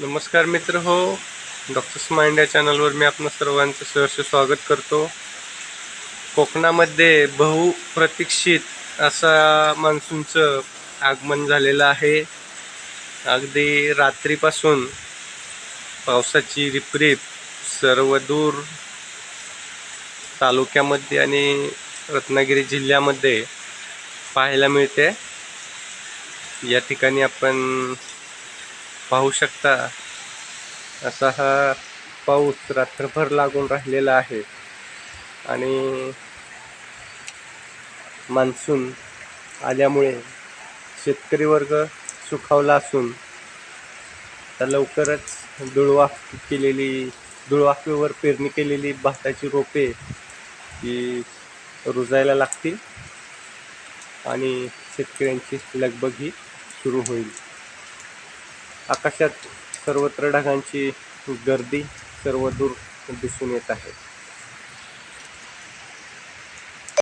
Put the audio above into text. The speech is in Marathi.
नमस्कार मित्र हो डॉक्टर्स माइंड या चॅनलवर मी आपण सर्वांचं सहर्ष स्वागत करतो. कोकणामध्ये बहुप्रतीक्षित असा मान्सूनचं आगमन झालेलं आहे. अगदी रात्रीपासून पावसाची रिपरीप सर्वदूर तालुक्यामध्ये आणि रत्नागिरी जिल्ह्यामध्ये पाहायला मिळते. या ठिकाणी आपण पाहू शकता असा हा पाऊस रात्रभर लागून राहिलेला आहे. आणि मान्सून आल्यामुळे शेतकरी वर्ग सुखावला असून तर लवकरच दुळवाफ केलेली दुळवाफीवर पेरणी केलेली भाताची रोपे ही रुजायला लागतील आणि शेतकऱ्यांची लगबग ही सुरू होईल. आकाशात सर्वत्र ढगांची गर्दी सर्वदूर दिसून येत आहे.